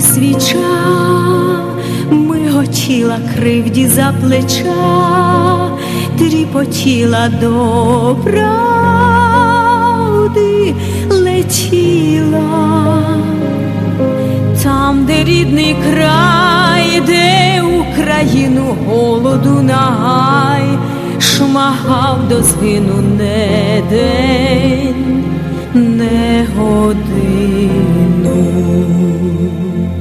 свіча, миготіла кривді за плеча, тріпотіла до правди летіла, там, де рідний край, де Україну голоду нагай, шмагав до згину не день, не годину.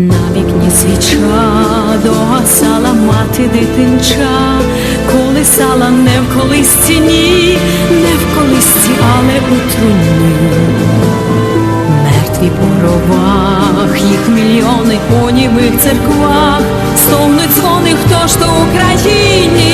На вікні свіча догасала мати дитинча, колисала не в колисці, ні, не в колисці, але у труні. Мертві по ровах, їх мільйони у німих церквах, стогнуть дзвони, хто ж то в Україні,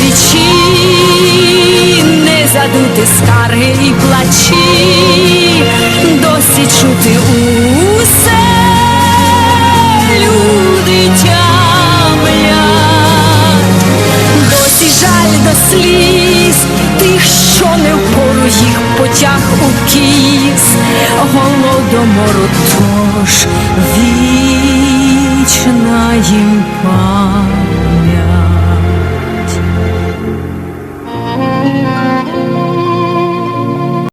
тисячі, не задути скарги і плачі, досі чути усе люди тямля, досі жаль до сліз, тих, що не впору їх потяг у кіс, голодомору тож вічна їм пам'ять.